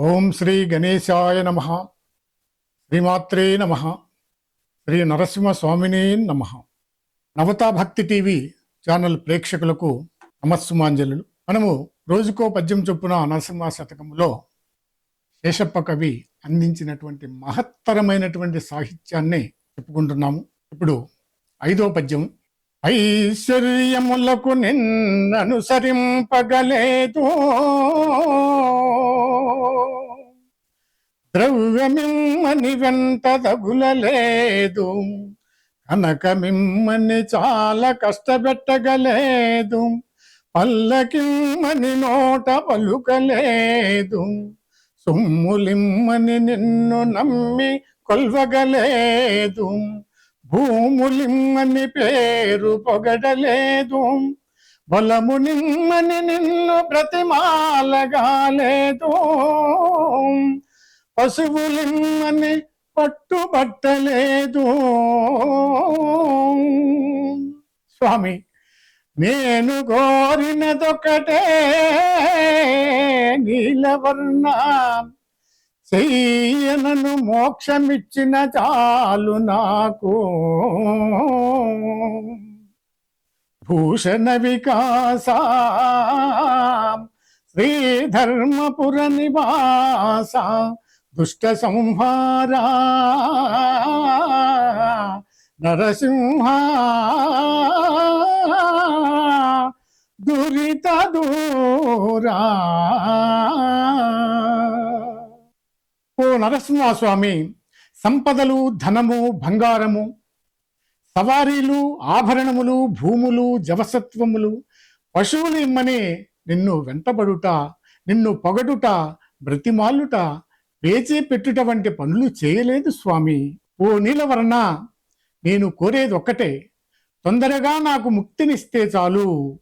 ఓం శ్రీ గణేశాయ నమ. శ్రీమాత్రే నమ. శ్రీ నరసింహ స్వామినే నమ. నవతా భక్తి టీవీ ఛానల్ ప్రేక్షకులకు నమస్సుమాంజలు మనము రోజుకో పద్యం చొప్పున నరసింహ శతకంలో శేషప్ప కవి అందించినటువంటి మహత్తరమైనటువంటి సాహిత్యాన్ని చెప్పుకుంటున్నాము. ఇప్పుడు ఐదో పద్యం. ఐశ్వర్యములకు నిన్ననుసరింపగలేదు ద్రవ్యమిమ్మని వెంట తగులలేదు. కనకమిమ్మని చాలా కష్టపెట్టగలేదు. పల్లకిమ్మని నోట పలుకలేదు. సొమ్ములిమ్మని నిన్ను నమ్మి కొల్వగలేదు. భూములిమ్మని పేరు పొగడలేదు. బలము నిమ్మని నిన్ను బ్రతిమాలగాలేదు పశువులిమ్మని పట్టుబట్టలేదు. స్వామి నేను కోరినదొకటే నీలవర్ణ చెయ్యనను మోక్షమిచ్చిన చాలు నాకు. భూషణ వికాస శ్రీధర్మపుర నివాస దుష్ట సంహారా నరసింహ. దురిత దూరా. ఓ నరసింహస్వామి సంపదలు ధనము బంగారము సవారీలు ఆభరణములు భూములు జవసత్వములు పశువులు ఇమ్మని నిన్ను వెంటబడుట నిన్ను పొగడుట బ్రతిమాలుట పేచే పెట్టుట వంటి పనులు చేయలేదు స్వామి. ఓ నీలవర్ణ నేను కోరేది ఒక్కటే తొందరగా నాకు ముక్తినిస్తే చాలు.